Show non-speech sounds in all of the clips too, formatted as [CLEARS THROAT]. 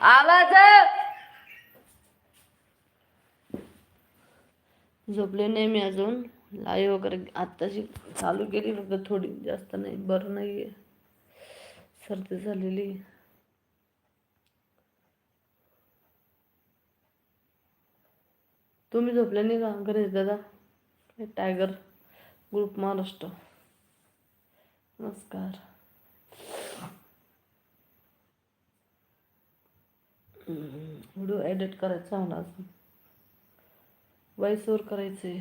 आवाज! झोपले नाही मी अजून. लाईव्ह वगैरे आत्ताशी चालू केली फक्त थोडी जास्त नाही बरं नाही आहे सर्दी झालेली. तुम्ही झोपले नाही का गणेश दादा? Tiger group Maharashtra. नमस्कार. व्हिडिओ एडिट करायचा मला अजून. वॉइस करायचे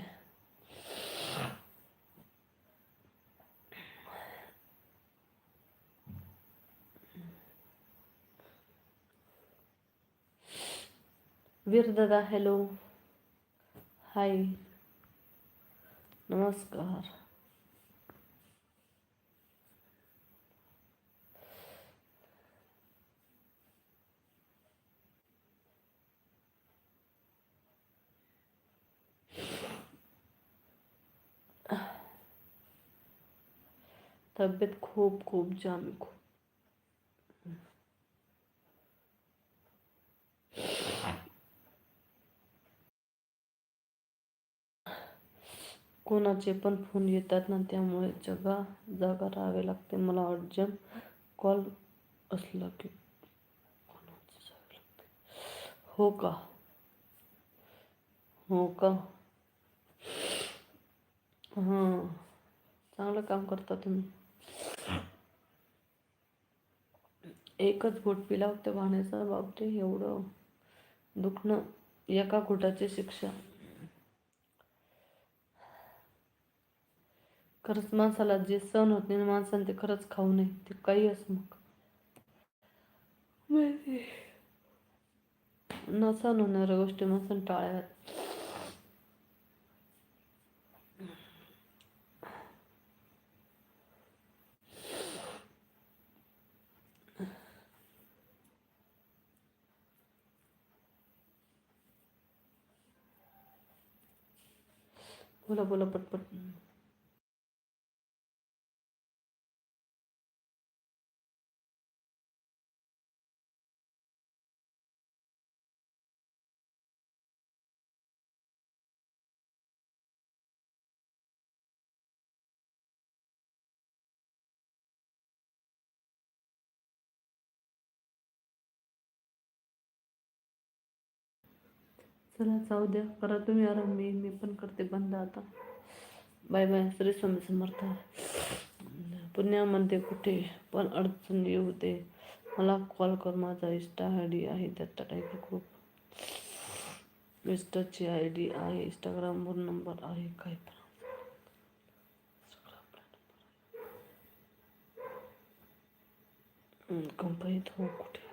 वीर दादा हॅलो हाय नमस्कार. तब्येत खूप खूप जाम खूप. कोणाचे पण फोन येतात ना त्यामुळे जगा जागा राहावे लागते. मला अर्जंट कॉल असला की कोणाचे जावे लागते. हो का? हो का? हां. चांगलं काम करता तुम्ही. एकच घोट पिला होता पाण्याचा बापरे एवढं दुखणं. एका घोटाची शिक्षा. खरंच माणसाला जे सहन होत नाही माणसाने ते खरंच खाऊ नये. ते काही असं मग. न सहन होणाऱ्या गोष्टी माणसाने टाळाव्यात बोला बोला पटपट चला जाऊ द्या. करा तुम्ही आराम. मी मी पण करते. बंद आता. Bye bye. श्री स्वामी समर्थ. पुण्यामध्ये कुठे? पण अडचण येऊ दे. मला कॉल कर. माझा इस्टा आय डी आहे. त्याचा टाईप ग्रुप इस्टाची आय डी आहे. इंस्टाग्रामवर नंबर आहे. काय कंपनीत हो कुठे?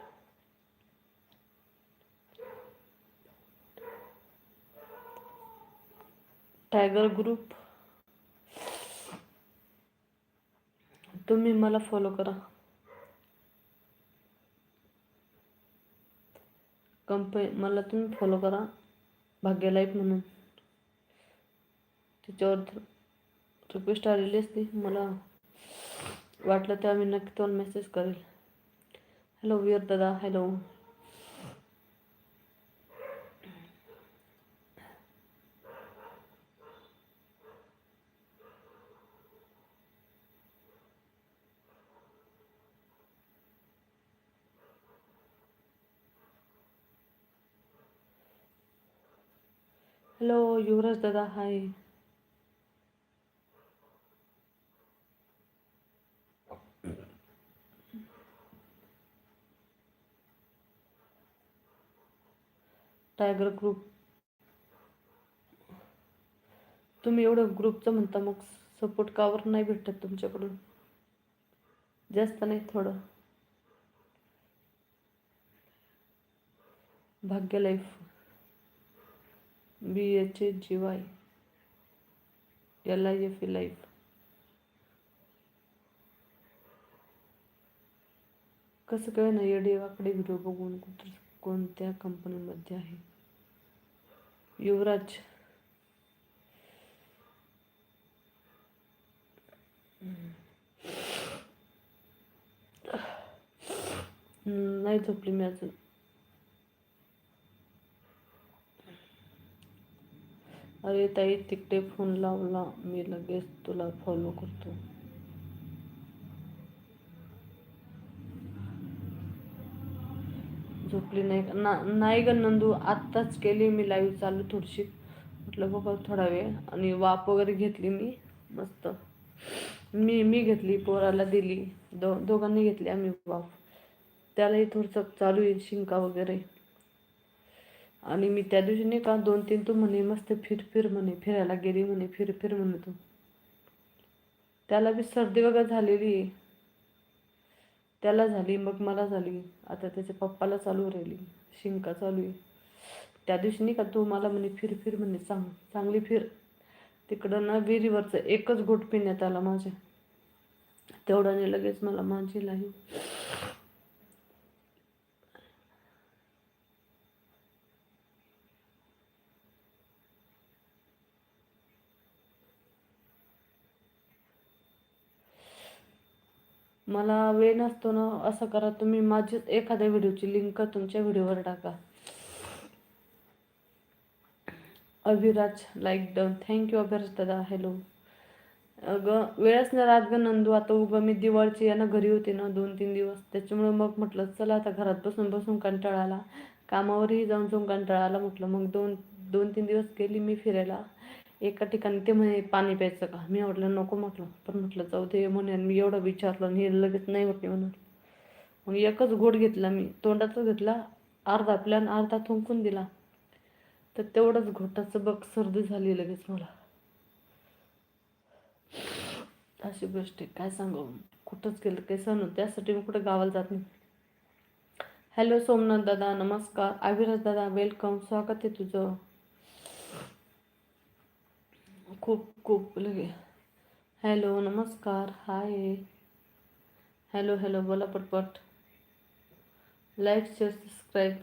टायगर ग्रुप तुम्ही मला फॉलो करा. कंपनी मला तुम्ही फॉलो करा. भाग्य लाईफ म्हणून. त्याच्यावर रिक्वेस्ट आलेली असती. मला वाटलं तेव्हा मी नक्की तुम्हाला मेसेज करेल. हॅलो वियर दादा. हॅलो हॅलो युवराज दादा हाय टायगर ग्रुप तुम्ही एवढं ग्रुपचं म्हणता मग सपोर्ट कावर नाही भेटत तुमच्याकडून? जास्त नाही थोडं. Bhagya life B H A G Y L I F E life. कसं काय ना येडेवाकडे व्हिडिओ बघून कुठं कोणत्या कंपनीमध्ये आहे? युवराज. नाही झोपली मी अजून. अरे ताई तिकडे फोन लावला. मी लगेच तुला फॉलो करतो. झोपली नाही का? ना नाही ग नंदू. आत्ताच केली मी लाईव्ह चालू थोडीशी. म्हटलं बघा थोडा वेळ. आणि वाप वगैरे घेतली मी. मस्त. मी मी घेतली पोराला दिली. दो दोघांनी घेतली आम्ही वाफ. त्यालाही थोडंसं चालू आहे शिंका वगैरे. आणि मी त्या दिवशी नाही का दोन तीन तू म्हणे मस्त फिर फिर म्हणे फिरायला गेली म्हणे फिर फिर म्हणे तू. त्याला बी सर्दी वगैरे झालेली. आहे त्याला झाली मग मला झाली. आता त्याच्या पप्पाला चालू राहिली शिंका चालू आहे. त्या दिवशी नाही का तू मला म्हणे फिर फिर म्हणे चांग चांगली फिर. तिकडं ना विहिरीवरचं एकच घोट पिण्यात आला माझ्या. तेवढ्याने लगेच मला माझी लाही. मला वेळ नसतो ना असं करा. तुम्ही माझी एखाद्या व्हिडिओची लिंक तुमच्या व्हिडिओवर टाका. Abhiraj like done thank you Abhiraj दादा. हॅलो अगं वेळच नाही राहत ग नंदू. आता उगं मी दिवाळीची ना घरी होते ना दोन तीन दिवस. त्याच्यामुळे मग म्हटलं चला आता घरात बसून बसून कंटाळा आला कामावरही जाऊन जाऊन कंटाळा आला म्हटलं. मग दोन दोन तीन दिवस गेली मी फिरायला. एका ठिकाणी ते म्हणे पाणी प्यायचं का? मी म्हटलं नको म्हटलं. पण म्हटलं जाऊ दे म्हणे आणि मी एवढं विचारलं आणि हे लगेच नाही म्हटले म्हणून मग एकच घोट घेतला मी तोंडाचा घेतला अर्धा प्लॅन अर्धा थुंकून दिला. तर तेवढंच घोटाचं बघ सर्दी झाली लगेच मला. अशी गोष्ट आहे काय सांगू? कुठंच गेलं काही सण त्यासाठी मी कुठं गावाला जात नाही. हॅलो सोमनाथ दादा नमस्कार. अविराज दादा वेलकम स्वागत आहे तुझं. खूप खूप लगे. हॅलो नमस्कार. हाय हॅलो हॅलो बोला पटपट. लाईक शेअर सबस्क्राईब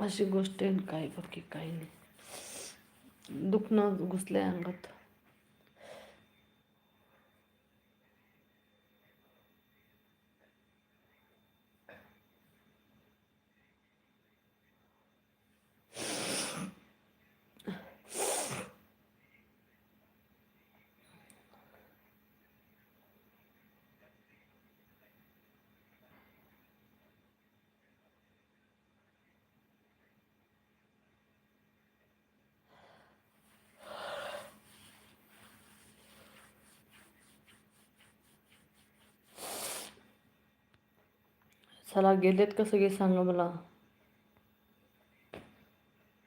अशी गोष्ट आहे काय बाकी काही नाही. दुखणं घुसलंय अंगात. चला गेलेत का सगळे? सांगा मला.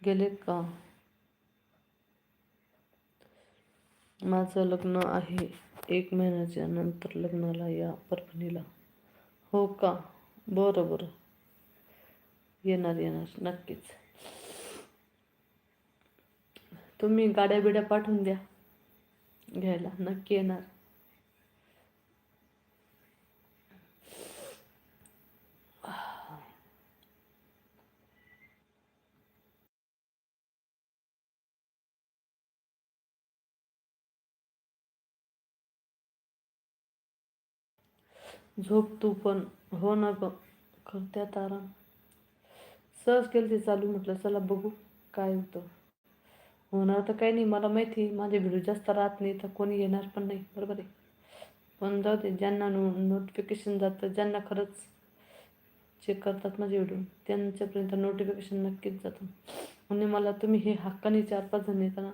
गेलेत का? माझं लग्न आहे एक महिन्याच्या नंतर लग्नाला या परभणीला. हो का? बरं बरं. येणार येणार. नक्कीच. तुम्ही गाड्या बिड्या पाठवून द्या. घ्यायला. नक्की येणार. झोप तू पण. हो ना ग. करत्यात आराम. सहज केलं ते चालू म्हटलं चला बघू काय होतं. होणार तर काही नाही मला माहिती माझे व्हिडिओ जास्त राहत नाही तर कोणी येणार पण नाही. बरोबर आहे. पण जाऊ दे ज्यांना नो नोटिफिकेशन जातं ज्यांना खरंच चेक करतात माझे व्हिडिओ त्यांच्यापर्यंत नोटिफिकेशन नक्कीच जातं. आणि मला तुम्ही हे हक्काने चार पाच जण येताना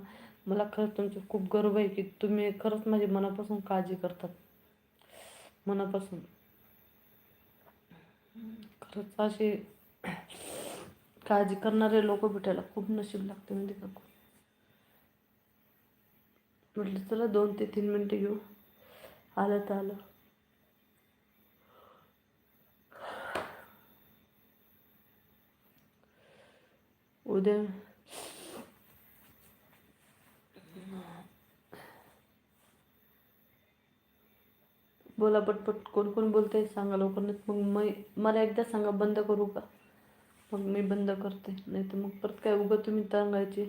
मला खरंच तुमचं खूप गर्व आहे की तुम्ही खरंच माझी मनापासून काळजी करतात. मनापासून. खरंच असे काळजी करणारे लोक भेटायला खूप नशीब लागते म्हणजे का? म्हटलं चला दोन ते तीन मिनटं घेऊ. आलं तर आलं. उद्या बोला पटपट कोण कोण बोलते सांगा लवकर नाही मग मी मला एकदा सांगा बंद करू का? मग मी बंद करते नाही तर मग परत काय उगा तुम्ही सांगायचे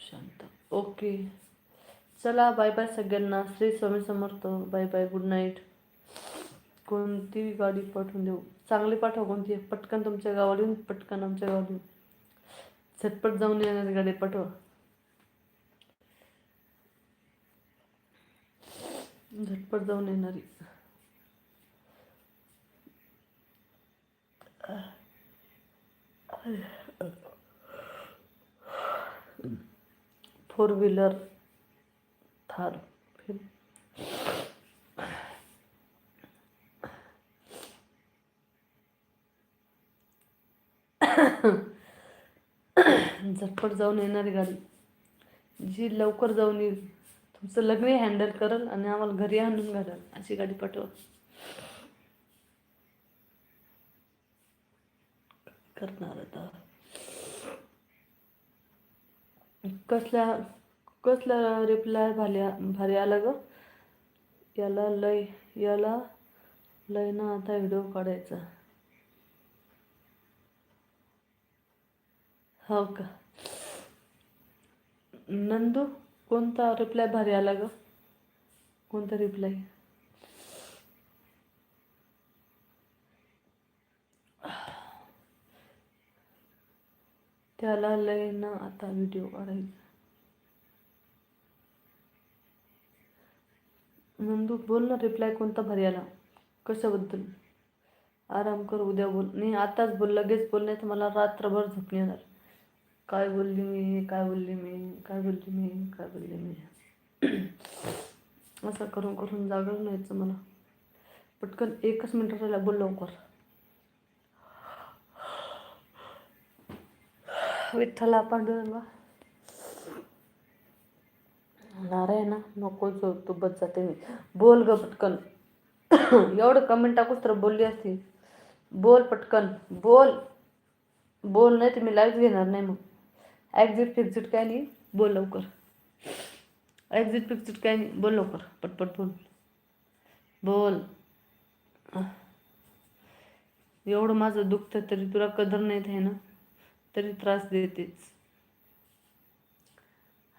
शांत. ओके. चला बाय बाय सगळ्यांना. Shri Swami Samarth. Bye bye good night. कोणती गाडी पाठवून देऊ? चांगली पाठवा कोणती? पटकन तुमच्या गावाला येऊन पटकन आमच्या गावाला येऊन. झटपट जाऊन येणारी गाडी पाठवा. [COUGHS] झटपट जाऊन येणारी फोर व्हीलर थार फिर झटपट जाऊन येणारी गाडी. जी लवकर जाऊन येईल. तुमचं लग्न हँडल करल आणि आम्हाला घरी आणून घालाल अशी गाडी पाठवा. करणार आता. कसल्या कसला रिप्लाय भाल्या भारी आला ग? याला लय याला लय ना आता व्हिडिओ काढायचा. हो का? नंदू? कोणता रिप्लाय भारी आला ग? कोणता रिप्लाय त्याला लय ना आता व्हिडिओ काढायचा. नंदू बोल ना रिप्लाय कोणता भारी आला? कशाबद्दल? आराम कर उद्या बोल. नाही आताच बोल लगेच बोल नाही तर मला रात्रभर झोप येणार. काय बोलली मी? काय बोलली मी? काय बोलली मी? काय बोलली मी? असं करून करून जागच नाहीचं मला. पटकन एकच मिनटं राहिला बोल लवकर. विठ्ठला पांडुरंगा. नारायणा नको जो तू बस जाते मी. बोल ग पटकन. एवढं कमेंट टाकूच तर बोलली असती. बोल पटकन. बोल. बोल नाही तर मी लाईव्ह घेणार नाही मग. ॲक्झिट फिक्झिट काय नाही. बोल लवकर. ॲक्झिट फिक्झिट काय नाही. बोल लवकर. पटपट बोल. बोल. एवढं माझं दुखतं तरी तुला कदर नाही आहे ना? तरी त्रास देतेच.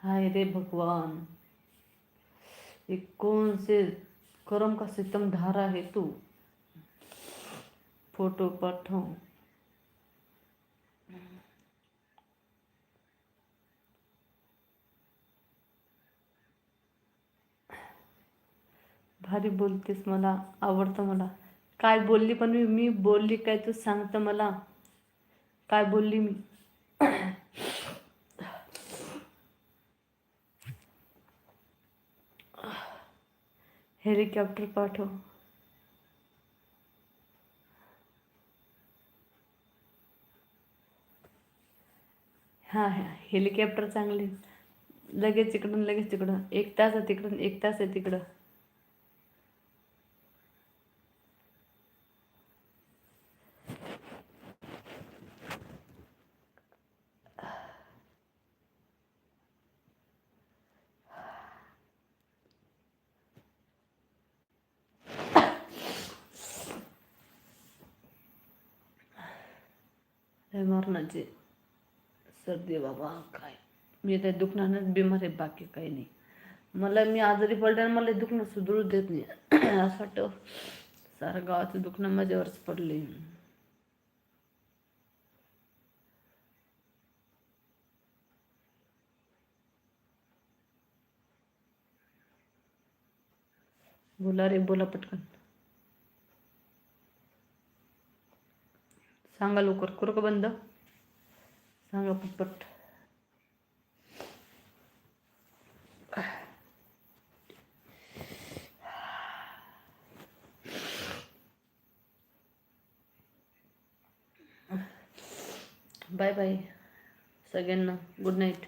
हाय रे भगवान. एक कौन से करम का सितम धारा है तू? फोटो पाठव. भारी बोलतेस मला आवडतं मला. काय बोलली पण मी मी बोलली काय तू सांगतं मला. काय बोलली मी? हेलिकॉप्टर पाठव. हां हां हेलिकॉप्टर चांगले. लगेच इकडून लगेच तिकडं. एक तास आहे तिकडून एक तास आहे तिकडं. मरणाचे सर्दी बाबा काय? मी त्या दुखण्यानंच बिमार आहे बाकी काही नाही. मला मी आजारी पडल्याने मला दुखणं सुधरू देत नाही. [CLEARS THROAT] असं वाटतं सारं गावाचं दुखणं माझ्यावरच पडले बोला रे बोला पटकन. सांगा लवकर करू का बंद? सांगा पटपट. बाय बाय सगळ्यांना गुड नाईट.